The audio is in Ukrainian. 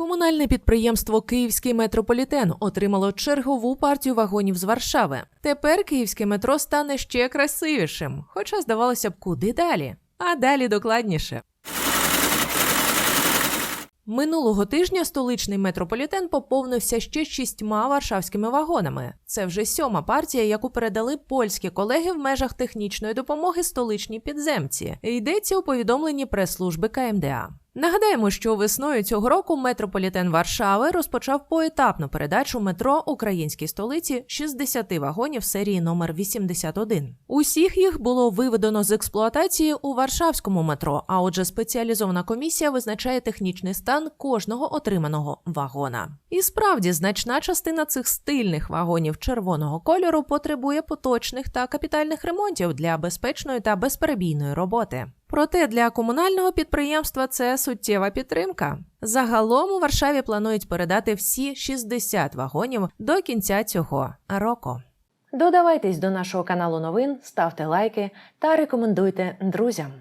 Комунальне підприємство Київський метрополітен отримало чергову партію вагонів з Варшави. Тепер київське метро стане ще красивішим, хоча здавалося б, куди далі. А далі докладніше. Минулого тижня столичний метрополітен поповнився ще шістьма варшавськими вагонами. Це вже сьома партія, яку передали польські колеги в межах технічної допомоги столичній підземці. Йдеться у повідомленні прес-служби КМДА. Нагадаємо, що весною цього року метрополітен Варшави розпочав поетапну передачу метро українській столиці 60 вагонів серії номер 81. Усіх їх було виведено з експлуатації у Варшавському метро. А отже, спеціалізована комісія визначає технічний стан кожного отриманого вагона. І справді значна частина цих стильних вагонів червоного кольору потребує поточних та капітальних ремонтів для безпечної та безперебійної роботи. Проте для комунального підприємства це суттєва підтримка. Загалом у Варшаві планують передати всі 60 вагонів до кінця цього року. Додавайтесь до нашого каналу новин, ставте лайки та рекомендуйте друзям.